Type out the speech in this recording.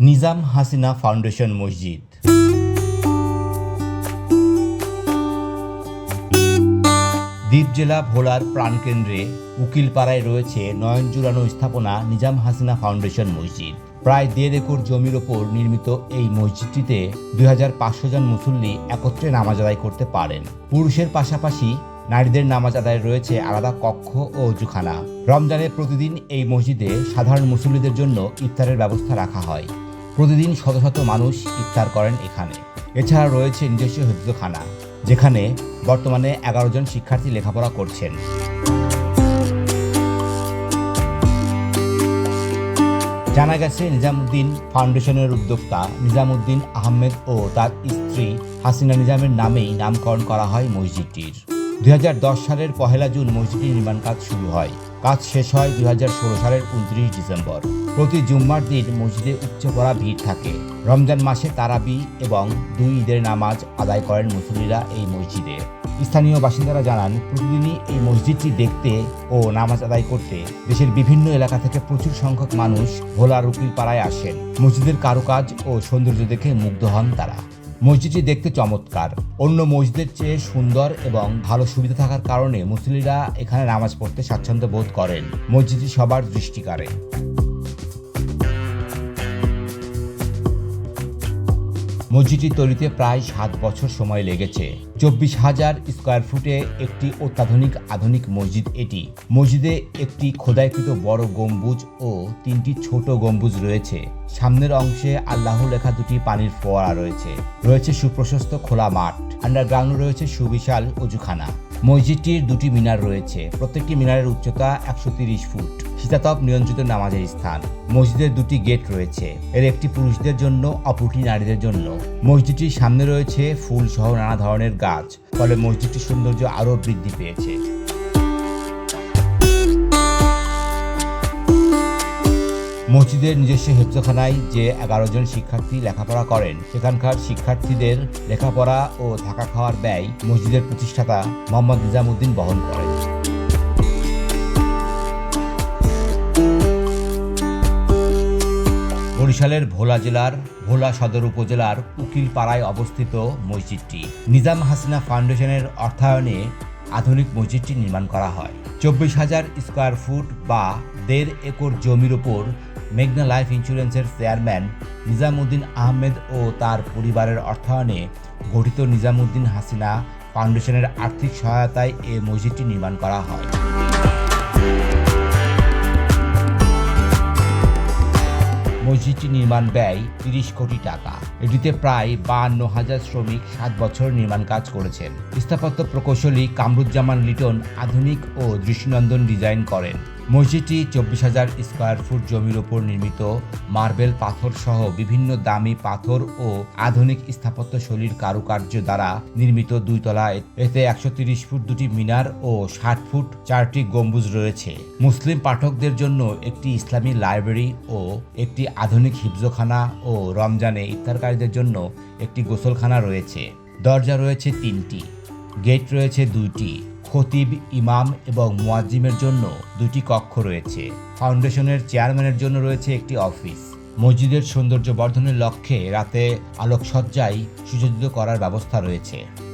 Nizam Hasina foundation মসজিদ। দ্বীপ জেলা ভোলার প্রাণকেন্দ্রে উকিলপাড়ায় রয়েছে নয়ন জুড়ানো স্থাপনা নিজাম হাসিনা ফাউন্ডেশন মসজিদ। প্রায় দেড় একর জমির ওপর নির্মিত এই মসজিদটিতে দুই হাজার পাঁচশো জন মুসল্লি একত্রে নামাজ আদায় করতে পারেন। পুরুষের পাশাপাশি নারীদের নামাজ আদায় রয়েছে আলাদা কক্ষ ও অজুখানা রমজানে প্রতিদিন এই মসজিদে সাধারণ মুসল্লিদের জন্য ইফতারের ব্যবস্থা রাখা হয়। প্রতিদিন শত শত মানুষ ইফতার করেন এখানে। এছাড়া রয়েছে নিজস্ব হেফজখানা যেখানে বর্তমানে এগারো জন শিক্ষার্থী লেখাপড়া করছেন। জানা গেছে, নিজামুদ্দিন ফাউন্ডেশনের উদ্যোক্তা নিজামুদ্দিন আহমেদ ও তার স্ত্রী হাসিনা নিজামের নামেই নামকরণ করা হয় মসজিদটির। দু হাজার দশ সালের পহেলা জুন মসজিদটির নির্মাণ কাজ শুরু হয়। কাজ শেষ হয় দুই হাজার ষোলো সালের উনত্রিশ ডিসেম্বর। প্রতি জুম্মার দিন মসজিদে উপচে পড়া ভিড় থাকে। রমজান মাসে তারাবি এবং দুই ঈদের নামাজ আদায় করেন মুসল্লিরা এই মসজিদে। স্থানীয় বাসিন্দারা জানান, প্রতিদিনই এই মসজিদটি দেখতে ও নামাজ আদায় করতে দেশের বিভিন্ন এলাকা থেকে প্রচুর সংখ্যক মানুষ ভোলা রুকিল পাড়ায় আসেন। মসজিদের কারুকাজ ও সৌন্দর্য দেখে মুগ্ধ হন তারা। মসজিদটি দেখতে চমৎকার। অন্য মসজিদের চেয়ে সুন্দর এবং ভালো সুবিধা থাকার কারণে মুসলিরা এখানে নামাজ পড়তে স্বাচ্ছন্দ্য বোধ করেন। মসজিদটি সবার দৃষ্টি মসজিদটি তৈরিতে প্রায় সাত বছর সময় লেগেছে। চব্বিশ হাজার স্কোয়ার ফুটে একটি অত্যাধুনিক আধুনিক মসজিদ এটি। মসজিদে একটি খোদাইকৃত বড় গম্বুজ ও তিনটি ছোট গম্বুজ রয়েছে। সামনের অংশে আল্লাহ লেখা দুটি পানির ফোয়ারা রয়েছে। রয়েছে সুপ্রশস্ত খোলা মাঠ। আন্ডারগ্রাউন্ড রয়েছে সুবিশাল অজুখানা মসজিদটির দুটি মিনার রয়েছে। প্রত্যেকটি মিনারের উচ্চতা একশো তিরিশ ফুট। শীতাতপ নিয়ন্ত্রিত নামাজের স্থান। মসজিদের দুটি গেট রয়েছে। এর একটি পুরুষদের জন্য, অপরটি নারীদের জন্য। মসজিদটির সামনে রয়েছে ফুল সহ নানা ধরনের গাছ। ফলে মসজিদটির সৌন্দর্য আরও বৃদ্ধি পেয়েছে। মসজিদের নিজস্ব হেফজখানায় যে এগারো জন শিক্ষার্থী লেখাপড়া করেন, সেখানকার শিক্ষার্থীদের লেখাপড়া ও থাকা খাওয়ার ব্যয় মসজিদের প্রতিষ্ঠাতা মোহাম্মদ নিজামুদ্দিন বহন করেন। বরিশালের ভোলা জেলার ভোলা সদর উপজেলার উকিলপাড়ায় অবস্থিত মসজিদটি নিজাম হাসিনা ফাউন্ডেশনের অর্থায়নে আধুনিক মসজিদটি নির্মাণ করা হয়। চব্বিশ হাজার স্কোয়ার ফুট বা দেড় একর জমির ওপর মেঘনা লাইফ ইন্স্যুরেন্সের চেয়ারম্যান নিজামুদ্দিন আহমেদ ও তার পরিবারের অর্থায়নে গঠিত নিজামুদ্দিন হাসিনা ফাউন্ডেশনের আর্থিক সহায়তায় এ মসজিদটি নির্মাণ করা হয়। মসজিদটি নির্মাণ ব্যয় তিরিশ কোটি টাকা। এটিতে প্রায় বাহান্ন হাজার শ্রমিক সাত বছর নির্মাণ কাজ করেছেন। স্থাপত্য প্রকৌশলী কামরুজ্জামান লিটন আধুনিক ও দৃষ্টিনন্দন ডিজাইন করেন। মসজিদটি চব্বিশ হাজার স্কোয়ার ফুট জমির ওপর নির্মিত। মার্বেল পাথর সহ বিভিন্ন দামি পাথর ও আধুনিক স্থাপত্য শৈলীর কারুকার্য দ্বারা নির্মিত দুই তলায় এতে একশো তিরিশ ফুট দুটি মিনার ও ষাট ফুট চারটি গম্বুজ রয়েছে। মুসলিম পাঠকদের জন্য একটি ইসলামী লাইব্রেরি ও একটি আধুনিক হিফজখানা ও রমজানে ইফতারকারীদের জন্য একটি গোসলখানা রয়েছে। দরজা রয়েছে তিনটি, গেট রয়েছে দুইটি। খতিব ইমাম এবং মোয়াজিমের জন্য দুটি কক্ষ রয়েছে। ফাউন্ডেশনের চেয়ারম্যানের জন্য রয়েছে একটি অফিস। মসজিদের সৌন্দর্য বর্ধনের লক্ষ্যে রাতে আলোকসজ্জায় সুসজ্জিত করার ব্যবস্থা রয়েছে।